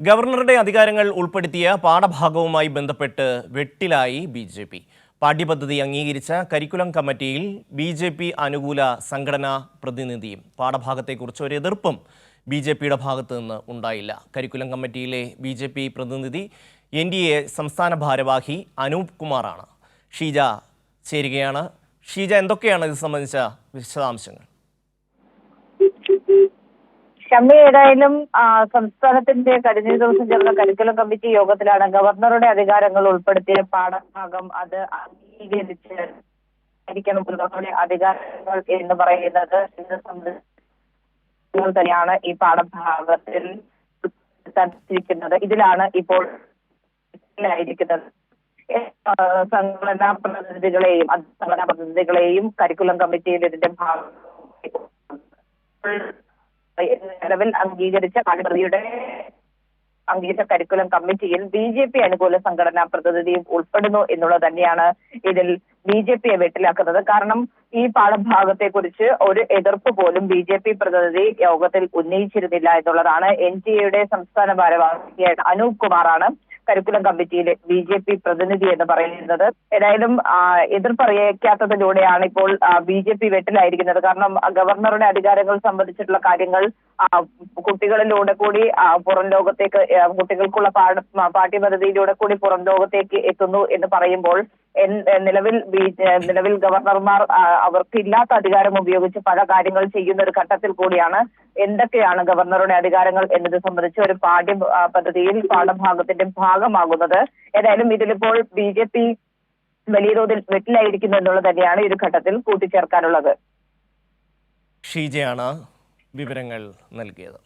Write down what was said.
ഗവർണറുടെ അധികാരങ്ങൾ ഉൾപ്പെടുത്തിയ പാഠഭാഗവുമായി ബന്ധപ്പെട്ട് വെട്ടിലായി ബി ജെ പി. പാഠ്യപദ്ധതി അംഗീകരിച്ച കരിക്കുലം കമ്മിറ്റിയിൽ ബി ജെ പി അനുകൂല സംഘടനാ പ്രതിനിധിയും പാഠഭാഗത്തെക്കുറിച്ച് ഒരു എതിർപ്പും ബി ജെ പിയുടെ ഭാഗത്ത് നിന്ന് ഉണ്ടായില്ല. കരിക്കുലം കമ്മിറ്റിയിലെ ബി ജെ പി പ്രതിനിധി എൻ ഡി എ സംസ്ഥാന ഭാരവാഹി അനൂപ് കുമാറാണ്. ഷീജ ചേരുകയാണ്. ഷീജ എന്തൊക്കെയാണ് ഇത് സംബന്ധിച്ച വിശദാംശങ്ങൾ? ഷമ്മി ഏതായാലും സംസ്ഥാനത്തിന്റെ കഴിഞ്ഞ ദിവസം ചേർന്ന കരിക്കുലം കമ്മിറ്റി യോഗത്തിലാണ് ഗവർണറുടെ അധികാരങ്ങൾ ഉൾപ്പെടുത്തിയ പാഠഭാഗം അത് അംഗീകരിച്ച് ഗവർണറുടെ അധികാരങ്ങൾ എന്ന് പറയുന്നത് തന്നെയാണ് ഈ പാഠഭാഗത്തിൽ ഉൾപ്പെടുത്തിയിരിക്കുന്നത് ഇതിലാണ് ഇപ്പോൾ സംഘടനാ പ്രതിനിധികളെയും സംഘടനാ പ്രതിനിധികളെയും കരിക്കുലം കമ്മിറ്റിയിൽ ഇതിന്റെ ഭാഗം നിലവിൽ അംഗീകരിച്ച പാഠപദ്ധതിയുടെ അംഗീകരിച്ച കരിക്കുലം കമ്മിറ്റിയിൽ ബി ജെ പി അനുകൂല സംഘടനാ പ്രതിനിധിയും ഉൾപ്പെടുന്നു എന്നുള്ളത് തന്നെയാണ് ഇതിൽ ബി ജെ പിയെ വെട്ടിലാക്കുന്നത്. കാരണം ഈ പാഠഭാഗത്തെ കുറിച്ച് ഒരു എതിർപ്പ് പോലും ബി ജെ പി പ്രതിനിധി യോഗത്തിൽ ഉന്നയിച്ചിരുന്നില്ല എന്നുള്ളതാണ് എൻ ഡി എയുടെ സംസ്ഥാന ഭാരവാഹിയായ അനൂപ് കുമാറാണ് കരിക്കുലം കമ്മിറ്റിയിലെ ബി ജെ പി പ്രതിനിധി എന്ന് പറയുന്നത്. ഏതായാലും എതിർപ്പറിയിക്കാത്തതിലൂടെയാണ് ഇപ്പോൾ ബി ജെ പി വെട്ടിലായിരിക്കുന്നത്. കാരണം ഗവർണറുടെ അധികാരങ്ങൾ സംബന്ധിച്ചിട്ടുള്ള കാര്യങ്ങൾ കുട്ടികളിലൂടെ കൂടി പുറം ലോകത്തേക്ക് കുട്ടികൾക്കുള്ള പാഠ പാഠ്യപദ്ധതിയിലൂടെ കൂടി പുറം ലോകത്തേക്ക് എത്തുന്നു എന്ന് പറയുമ്പോൾ നിലവിൽ നിലവിൽ ഗവർണർമാർ അവർക്ക് ഇല്ലാത്ത അധികാരം ഉപയോഗിച്ച് പല കാര്യങ്ങൾ ചെയ്യുന്ന ഒരു ഘട്ടത്തിൽ കൂടിയാണ് എന്തൊക്കെയാണ് ഗവർണറുടെ അധികാരങ്ങൾ എന്നത് സംബന്ധിച്ച് ഒരു പാഠ്യ പദ്ധതിയിൽ പാഠഭാഗത്തിന്റെ ഭാഗമാകുന്നത്. ഏതായാലും ഇതിലിപ്പോൾ ബി ജെ പി വലിയ തോതിൽ വെട്ടിലായിരിക്കുന്നു എന്നുള്ളത് തന്നെയാണ് ഈ ഒരു ഘട്ടത്തിൽ കൂട്ടിച്ചേർക്കാനുള്ളത്. ഷീജയാണ് വിവരങ്ങൾ നൽകിയത്.